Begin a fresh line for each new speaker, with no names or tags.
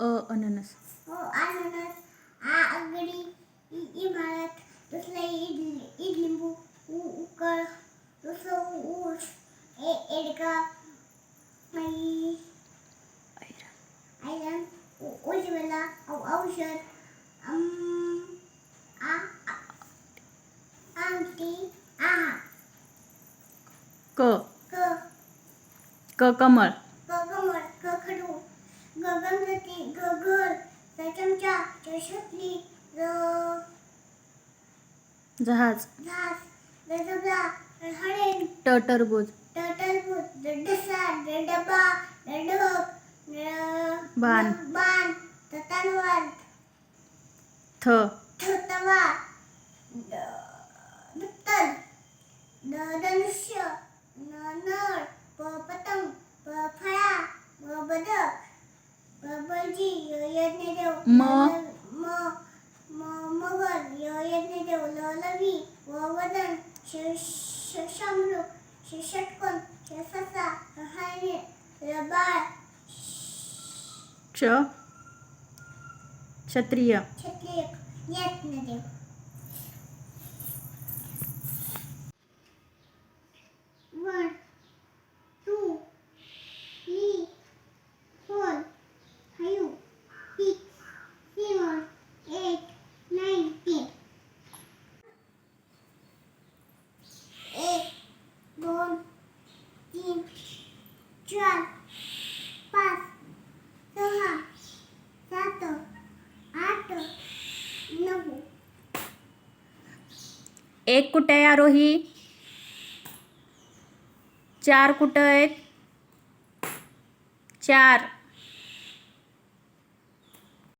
अ अननस
ओ अननस आ आगडी इ इमारत दुसरे इ लिंबू उ उकळ दुसरं ऊस ए एडका आई आयरन आयरन औषध औषध
क.
क.
क कमळ.
ग खडू. गगनगती ग घर. ग चमचा ग
जहाज.
घास ग
ट टरबूज.
ड टरबूज ड डसा ड डबा ड ढग ड
बाण.
ड बाण द तलवार.
थ.
थ तवा ड धनुष्य. નોનર પોપતંગ પફળા બબડક બબજી યોયને દેવ
મ મ
મગર યોયને દેવ લોલવી વવદન શશમૃ શષટકોણ શસસા રહાને રબાળ ક્ષ ક્ષત્રિય ક્ષત્રિય યત્નદેવ तीन चार पाच सहा सात आठ नऊ
एक कुठे आहे आरोही? चार कुठं आहेत? चार.